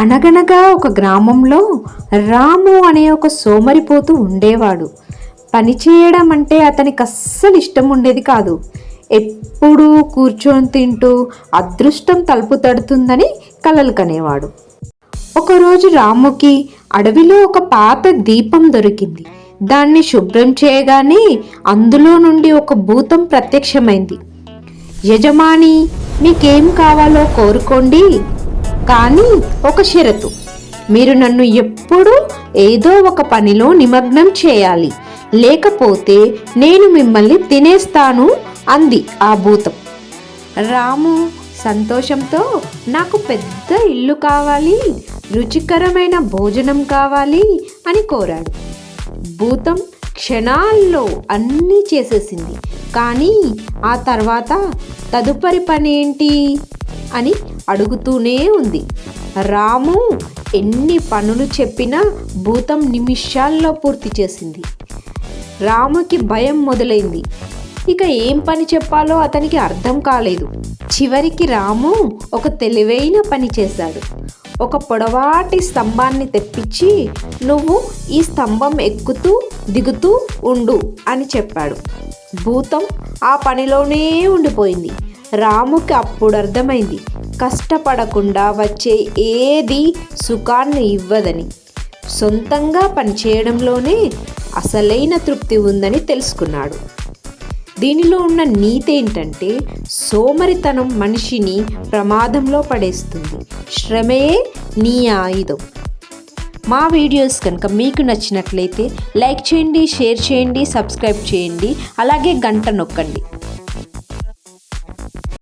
అనగనగా ఒక గ్రామంలో రాము అనే ఒక సోమరిపోతు ఉండేవాడు. పని చేయడం అంటే అతనికి అస్సలు ఇష్టం ఉండేది కాదు. ఎప్పుడూ కూర్చొని తింటూ అదృష్టం తలుపు తడుతుందని కలలు కనేవాడు. ఒకరోజు రాముకి అడవిలో ఒక పాత దీపం దొరికింది. దాన్ని శుభ్రం చేయగానే అందులో నుండి ఒక భూతం ప్రత్యక్షమైంది. యజమాని మీకేం కావాలో కోరుకోండి. కానీ ఒక షరతు. మీరు నన్ను ఎప్పుడూ ఏదో ఒక పనిలో నిమగ్నం చేయాలి. లేకపోతే నేను మిమ్మల్ని తినేస్తాను అంది ఆ భూతం. రాము సంతోషంతో నాకు పెద్ద ఇల్లు కావాలి రుచికరమైన భోజనం కావాలి అని కోరాడు. భూతం క్షణాల్లో అన్నీ చేసేసింది. కానీ ఆ తర్వాత తదుపరి పని ఏంటి అని అడుగుతూనే ఉంది. రాము ఎన్ని పనులు చెప్పినా భూతం నిమిషాల్లో పూర్తి చేసింది. రాముకి భయం మొదలైంది. ఇక ఏం పని చెప్పాలో అతనికి అర్థం కాలేదు. చివరికి రాము ఒక తెలివైన పని చేశాడు. ఒక పొడవాటి స్తంభాన్ని తెప్పించి నువ్వు ఈ స్తంభం ఎక్కుతూ దిగుతూ ఉండు అని చెప్పాడు. భూతం ఆ పనిలోనే ఉండిపోయింది. రాముకి అప్పుడు అర్థమైంది. కష్టపడకుండా వచ్చే ఏది సుఖాన్ని ఇవ్వదని సొంతంగా పనిచేయడంలోనే అసలైన తృప్తి ఉందని తెలుసుకున్నాడు. దీనిలో ఉన్న నీతి ఏంటంటే సోమరితనం మనిషిని ప్రమాదంలో పడేస్తుంది. శ్రమే నీ ఆయుధం. మా వీడియోస్ కనుక మీకు నచ్చినట్లయితే లైక్ చేయండి షేర్ చేయండి సబ్స్క్రైబ్ చేయండి అలాగే గంట నొక్కండి.